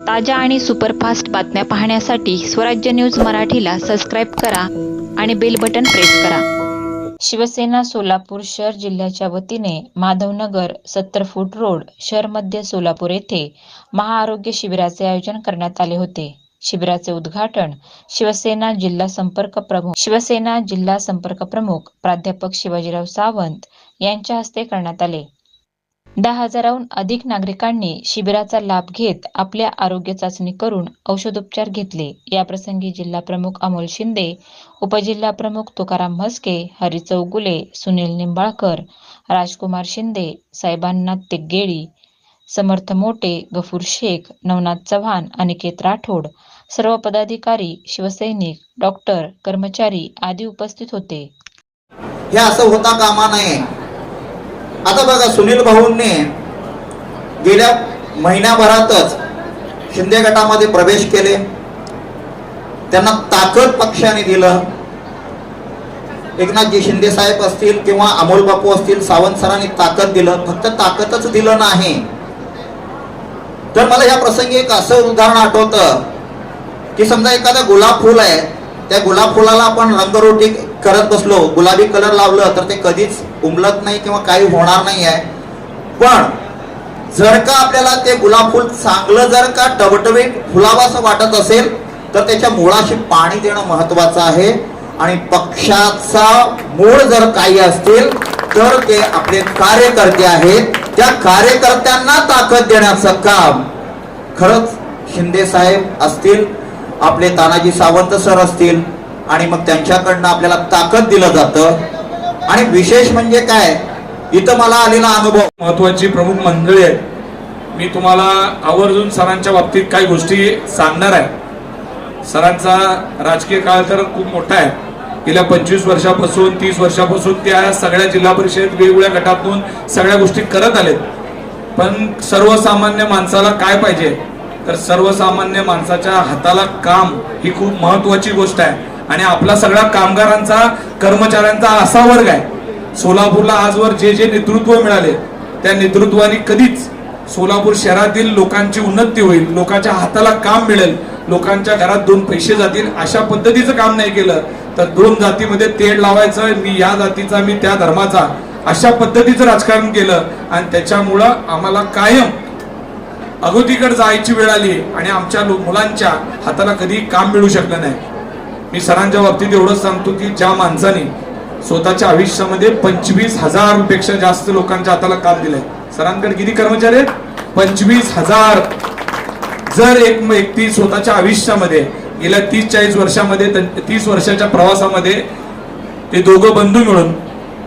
ताज्या आणि सुपरफास्ट बातम्या पाहण्यासाठी स्वराज्य न्यूज मराठीला सबस्क्राईब करा आणि बेल बटन प्रेस करा. शिवसेना सोलापूर शहर जिल्ह्याच्या वतीने माधवनगर सत्तर फूट रोड शहर मध्य सोलापूर येथे महाआरोग्य शिबिराचे आयोजन करण्यात आले होते. शिबिराचे उद्घाटन शिवसेना जिल्हा संपर्क प्रमुख शिवसेना जिल्हा संपर्क प्रमुख प्राध्यापक शिवाजीराव सावंत यांच्या हस्ते करण्यात आले. दहा हजाराहून अधिक नागरिकांनी शिबिराचा लाभ घेत आपल्या आरोग्य चाचणी करून औषधोपचार घेतले. याप्रसंगी जिल्हा प्रमुख अमोल शिंदे उपजिल्हा प्रमुख तुकाराम म्हस्के हरी चौगुले सुनील निंबाळकर राजकुमार शिंदे साहेबांना तिग्गेळी समर्थ मोटे गफूर शेख नवनाथ चव्हाण अनिकेत राठोड सर्व पदाधिकारी शिवसैनिक डॉक्टर कर्मचारी आदी उपस्थित होते. हे असं होता कामा नये. आता बघा सुनील भाऊंनी गेल्या महिन्याभरातच शिंदे गटामध्ये प्रवेश केले. त्यांना ताकद पक्षाने दिलं. एकनाथजी शिंदे साहेब असतील किंवा अमोल बापू असतील सावंत सरांनी ताकद दिलं. फक्त ताकदच दिलं नाही. तर मला या प्रसंगी एक असं उदाहरण आठवतं की समजा एखादं गुलाब फुल आहे त्या गुलाब फुलाला आपण रंगरोटी करत बसलो गुलाबी कलर लावलं तर ते कधीच उमलत नाही किंवा काही होणार नाही आहे पण जर का आपल्याला ते गुलाब फुल चांगलं जर का टवटवीत फुलावं वाटत असेल तर त्याच्या मुळाशी पाणी देणं महत्वाचं आहे. आणि पक्षाचा मूळ जर काही असतील तर ते आपले कार्यकर्ते आहेत. त्या कार्यकर्त्यांना ताकद देण्याचं काम खरंच शिंदे साहेब असतील आपले तानाजी सावंत सर असतील आणि मग त्यांच्याकडनं आपल्याला ताकद दिलं जातं. आणि विशेष म्हणजे काय? इथं मला आलेला अनुभव. महत्वाची प्रमुख मंडळी आहे मी तुम्हाला आवर्जून सरांच्या बाबतीत काही गोष्टी सांगणार आहे. सरांचा राजकीय काळ तर खूप मोठा आहे. गेल्या पंचवीस वर्षापासून तीस वर्षापासून त्या सगळ्या जिल्हा परिषद वेगवेगळ्या गटातून सगळ्या गोष्टी करत आलेत. पण सर्वसामान्य माणसाला काय पाहिजे? तर सर्वसामान्य माणसाच्या हाताला काम ही खूप महत्वाची गोष्ट आहे. आणि आपला सगळा कामगारांचा कर्मचाऱ्यांचा असा वर्ग आहे. सोलापूरला आजवर जे जे नेतृत्व मिळाले त्या नेतृत्वाने कधीच सोलापूर शहरातील लोकांची उन्नती होईल लोकांच्या हाताला काम मिळेल लोकांच्या घरात दोन पैसे जातील अशा पद्धतीचं काम नाही केलं तर दोन जातीमध्ये तेढ लावायचं मी या जातीचा मी त्या धर्माचा अशा पद्धतीचं राजकारण केलं. आणि त्याच्यामुळं आम्हाला कायम अगोदीकडे जायची वेळ आली आणि आमच्या मुलांच्या हाताला कधी काम मिळू शकलं नाही. मी सरांच्या बाबतीत एवढंच सांगतो की ज्या माणसाने स्वतःच्या आयुष्यामध्ये पंचवीस हजारपेक्षा जास्त लोकांच्या हाताला काम दिलंय. सरांकडे किती कर्मचारी आहेत? पंचवीस हजार. जर एक व्यक्ती स्वतःच्या आयुष्यामध्ये गेल्या तीस चाळीस वर्षामध्ये तीस वर्षाच्या प्रवासामध्ये ते दोघं बंधू मिळून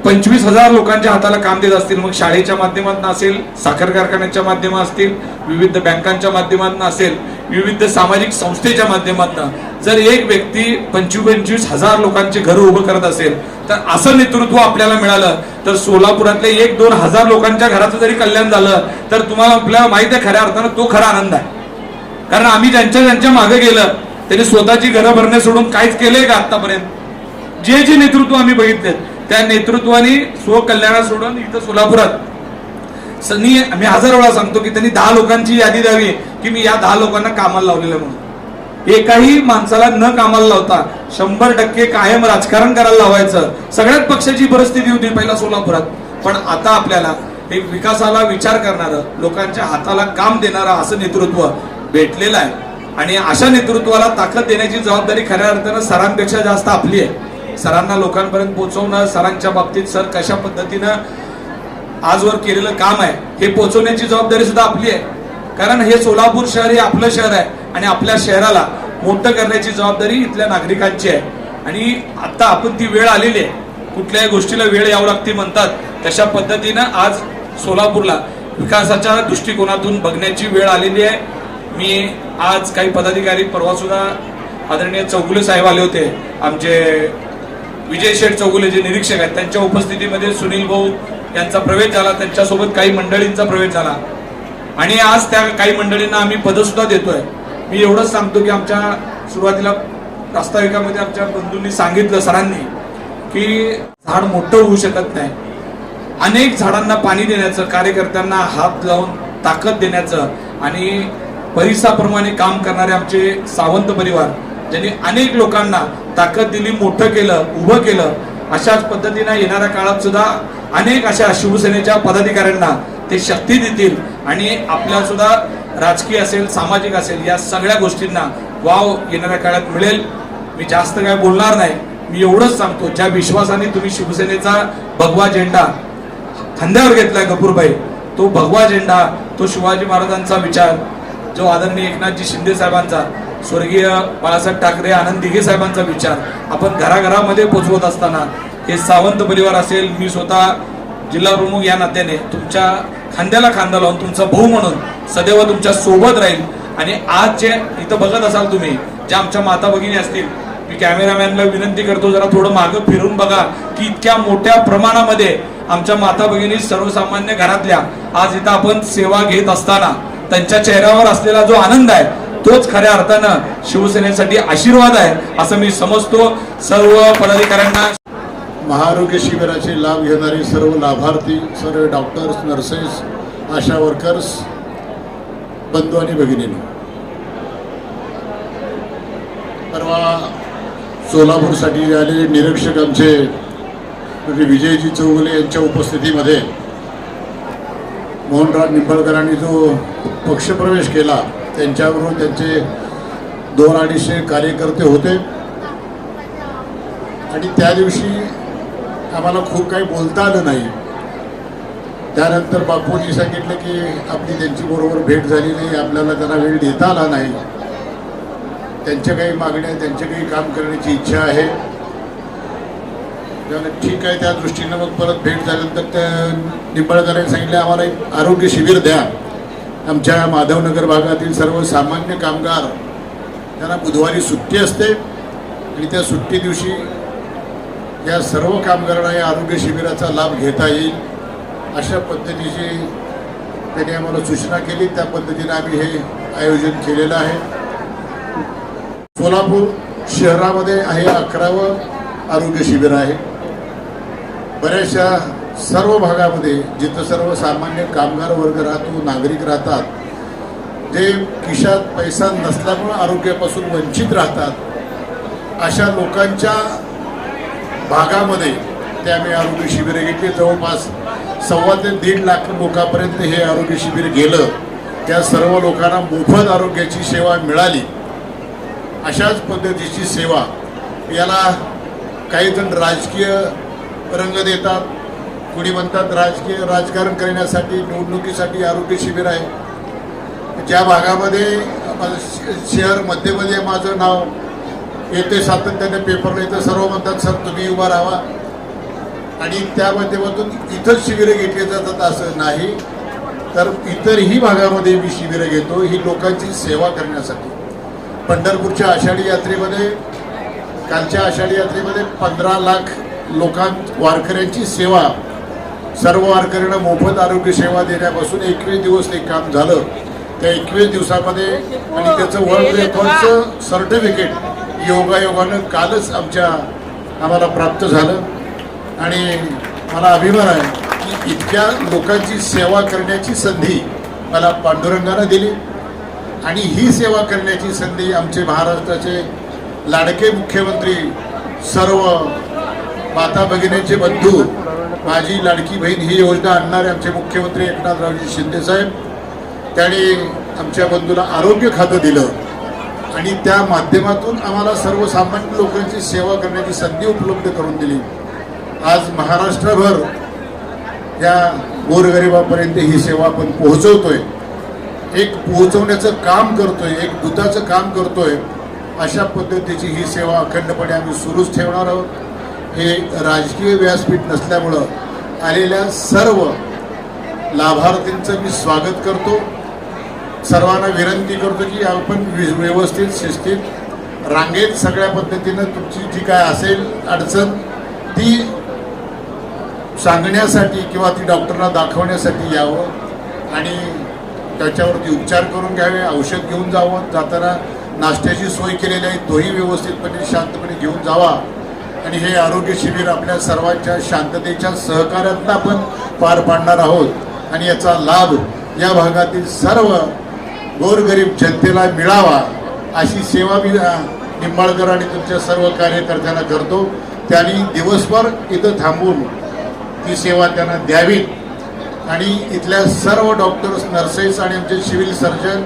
पंचवीस हजार लोकांच्या हाताला काम देत असतील. मग शाळेच्या माध्यमातून असेल साखर कारखान्याच्या माध्यमात असतील विविध बँकांच्या माध्यमातून असेल विविध सामाजिक संस्थेच्या माध्यमातून. जर एक व्यक्ती पंचवीस पंचवीस हजार लोकांचे घर उभं करत असेल तर असं नेतृत्व आपल्याला मिळालं तर सोलापुरातले एक दोन हजार लोकांच्या घराचं जरी कल्याण झालं तर तुम्हाला आपल्याला माहीत आहे खऱ्या अर्थानं तो खरा आनंद आहे. कारण आम्ही ज्यांच्या ज्यांच्या मागे गेलं त्यांनी स्वतःची घरं भरणे सोडून काहीच केलंय का आतापर्यंत जे जे नेतृत्व आम्ही बघितले त्या नेतृत्वाने स्वकल्याणा सोडून इथं सोलापुरात. सनी मी हजार वेळा सांगतो की त्यांनी दहा लोकांची यादी द्यावी की मी या दहा लोकांना कामाला लावलेलं म्हणून. एकाही माणसाला न कामाला लावता शंभर टक्के कायम राजकारण करायला लावायचं. सगळ्यात पक्षाची परिस्थिती होती पहिला सोलापुरात. पण आता आपल्याला एक विकासाला विचार करणारं लोकांच्या हाताला काम देणारं असं नेतृत्व भेटलेलं आहे. आणि अशा नेतृत्वाला ताकद देण्याची जबाबदारी खऱ्या अर्थानं सरांपेक्षा जास्त आपली आहे. सरांना लोकांपर्यंत पोहोचवणं सरांच्या बाबतीत सर कशा पद्धतीनं आजवर केलेलं काम आहे हे पोहोचवण्याची जबाबदारी सुद्धा आपली आहे. कारण हे सोलापूर शहर हे आपलं शहर आहे आणि आपल्या शहराला मोठं करण्याची जबाबदारी इथल्या नागरिकांची आहे. आणि आता आपण ती वेळ आलेली आहे. कुठल्याही गोष्टीला वेळ यावं लागते म्हणतात तशा पद्धतीनं आज सोलापूरला विकासाच्या दृष्टिकोनातून बघण्याची वेळ आलेली आहे. मी आज काही पदाधिकारी परवा सुद्धा आदरणीय चौगुले साहेब आले होते आमचे विजय शेठ चौगुले जे निरीक्षक आहेत त्यांच्या उपस्थितीमध्ये सुनील भाऊ यांचा प्रवेश झाला त्यांच्यासोबत काही मंडळींचा प्रवेश झाला. आणि आज त्या काही मंडळींना आम्ही पदसुद्धा देतोय. मी एवढंच सांगतो की आमच्या सुरुवातीला प्रास्ताविकामध्ये आमच्या बंधूंनी सांगितलं सरांनी की झाड मोठं होऊ शकत नाही. अनेक झाडांना पाणी देण्याचं कार्यकर्त्यांना हात लावून ताकद देण्याचं आणि परिसाप्रमाणे काम करणारे आमचे सावंत परिवार ज्यांनी अनेक लोकांना ताकद दिली मोठं केलं उभं केलं अशाच पद्धतीनं येणाऱ्या काळात सुद्धा अनेक अशा शिवसेनेच्या पदाधिकाऱ्यांना ते शक्ती देतील आणि आपल्या सुद्धा राजकीय असेल सामाजिक असेल या सगळ्या गोष्टींना वाव येणाऱ्या काळात मिळेल. मी जास्त काय बोलणार नाही. मी एवढंच सांगतो ज्या विश्वासाने तुम्ही शिवसेनेचा भगवा झेंडा खांद्यावर घेतलाय कपूरबाई तो भगवा झेंडा तो शिवाजी महाराजांचा विचार जो आदरणीय एकनाथजी शिंदे साहेबांचा स्वर्गीय बाळासाहेब ठाकरे आनंद दिघे साहेबांचा विचार. आपण घराघरामध्ये पोचवत असताना हे सावंत परिवार असेल मी स्वतः जिल्हा प्रमुख या नात्याने तुमच्या खांद्याला खांदा लावून तुमचा भाऊ म्हणून सदैव तुमच्यासोबत राहील. आणि आज जे इथं बघत असाल तुम्ही ज्या आमच्या माता भगिनी असतील मी कॅमेरामॅनला विनंती करतो जरा थोडं मागं फिरून बघा की इतक्या मोठ्या प्रमाणामध्ये आमच्या माता भगिनी सर्वसामान्य घरातल्या आज इथं आपण सेवा घेत असताना त्यांच्या चेहऱ्यावर असलेला जो आनंद आहे तोच खऱ्या अर्थानं शिवसेनेसाठी आशीर्वाद आहे असं मी समजतो. सर्व पदाधिकाऱ्यांना महाआरोग्य शिबिराचे लाभ घेणारे सर्व लाभार्थी सर्व डॉक्टर्स नर्सेस आशा वर्कर्स बंधू आणि भगिनींनो. परवा सोलापूरसाठी आलेले निरीक्षक आमचे म्हणजे विजयजी चौगुले यांच्या उपस्थितीमध्ये मोहनराव निंबाळकरांनी जो पक्षप्रवेश केला त्यांच्याबरोबर त्यांचे दोन अडीचशे कार्यकर्ते होते. आणि त्या दिवशी आम्हाला खूप काही बोलता आलं नाही. त्यानंतर बापूंनी सांगितलं की आपली त्यांची बरोबर भेट झाली नाही आपल्याला त्यांना वेळ देता आला नाही. त्यांच्या काही मागण्या त्यांचे काही काम करण्याची इच्छा आहे. त्यामुळे ठीक आहे त्या दृष्टीनं मग परत भेट झाल्यानंतर त्या निंबाळकरांनी सांगितलं आम्हाला एक आरोग्य शिबिर द्या. आमच्या माधवनगर भागातील सर्व सामान्य कामगार त्यांना बुधवारी सुट्टी असते आणि त्या सुट्टी दिवशी या सर्व कामगारांना या आरोग्य शिबिराचा लाभ घेता येईल अशा पद्धतीची त्यांनी आम्हाला सूचना केली. त्या पद्धतीने आम्ही हे आयोजन केलेलं आहे. सोलापूर शहरामध्ये हे अकरावं आरोग्य शिबिर आहे. बऱ्याचशा सर्व भागामध्ये जिथं सर्व सामान्य कामगार वर्ग राहतो नागरिक राहतात जे खिशात पैसा नसल्यामुळं आरोग्यापासून वंचित राहतात अशा लोकांच्या भागामध्ये ते आम्ही आरोग्य शिबिरे घेतली. जवळपास सव्वा ते दीड लाख लोकांपर्यंत हे आरोग्य शिबिर गेलं. त्या सर्व लोकांना मोफत आरोग्याची सेवा मिळाली. अशाच पद्धतीची सेवा याला काही जण राजकीय रंग देतात कुणी म्हणतात राजकीय राजकारण करण्यासाठी निवडणुकीसाठी आरोग्य शिबिर आहे. ज्या भागामध्ये माझं श- शहर मध्यमध्ये माझं नाव येते सातत्याने पेपरला येतं सर्व म्हणतात सर तुम्ही उभा राहा. आणि त्या माध्यमातून इथंच शिबिरं घेतली जातात असं नाही. तर इतरही भागामध्ये मी शिबिरं घेतो ही लोकांची सेवा करण्यासाठी. पंढरपूरच्या आषाढी यात्रेमध्ये कालच्या आषाढी यात्रेमध्ये पंधरा लाख लोकां वारकऱ्यांची सेवा सर्व वारकऱ्यांना मोफत आरोग्य सेवा देण्यापासून एकवीस दिवस ते काम झालं. त्या एकवीस दिवसामध्ये आणि त्याचं वर्ल्ड रेकॉर्डचं सर्टिफिकेट योगायोगानं कालच आमच्या आम्हाला प्राप्त झालं. आणि मला अभिमान आहे की इतक्या लोकांची सेवा करण्याची संधी मला पांडुरंगानं दिली. आणि ही सेवा करण्याची संधी आमचे महाराष्ट्राचे लाडके मुख्यमंत्री सर्व माता भगिनीचे बंधू माझी लाडकी बहीण ही योजना आणणारे आमचे मुख्यमंत्री एकनाथरावजी शिंदे साहेब. त्याने आमच्या बंधूला आरोग्य खातं दिलं. आणि त्या माध्यमातून आम्हाला सर्वसामान्य लोकांची सेवा करण्याची संधी उपलब्ध करून दिली. आज महाराष्ट्रभर या गोरगरिबापर्यंत ही सेवा आपण पोहोचवतोय. एक पोहोचवण्याचं काम करतोय एक दुधाचं काम करतोय. अशा पद्धतीची ही सेवा अखंडपणे आम्ही सुरूच ठेवणार आहोत. हे राजकीय व्यासपीठ नसल्यामुळं आलेल्या सर्व लाभार्थींचं मी स्वागत करतो. सर्वांना विनंती करतो की आपण व्यवस्थित शिस्तीत रांगेत सगळ्या पद्धतीनं तुमची जी काय असेल अडचण ती सांगण्यासाठी किंवा ती डॉक्टरला दाखवण्यासाठी यावं आणि त्याच्यावरती उपचार करून घ्यावे औषध घेऊन जावं. जाताना नाश्त्याची सोय केलेली आहे तोही व्यवस्थितपणे शांतपणे घेऊन जावा. आणि हे आरोग्य शिबिर आपल्या सर्वांच्या शांततेच्या सहकार्यातनं आपण पार पाडणार आहोत. आणि याचा लाभ या भागातील सर्व गोरगरीब जनतेला मिळावा अशी सेवा मी निंबाळकर आणि तुमच्या सर्व कार्यकर्त्यांना करतो. त्यांनी दिवसभर इथं थांबून ती सेवा त्यांना द्यावी. आणि इथल्या सर्व डॉक्टर्स नर्सेस आणि आमचे सिव्हिल सर्जन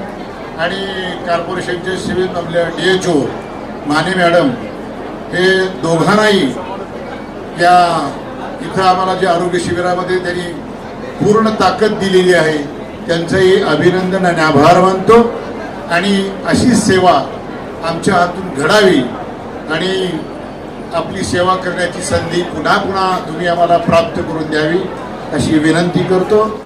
आणि कॉर्पोरेशनचे सिव्हिल आपल्या D H O Mane madam हे दोघांनाही या इथं आम्हाला जे आरोग्य शिबिरामध्ये त्यांनी पूर्ण ताकद दिलेली आहे त्यांचंही अभिनंदन आणि आभार मानतो. आणि अशी सेवा आमच्या हातून घडावी आणि आपली सेवा करण्याची संधी पुन्हा पुन्हा तुम्ही आम्हाला प्राप्त करून द्यावी अशी विनंती करतो.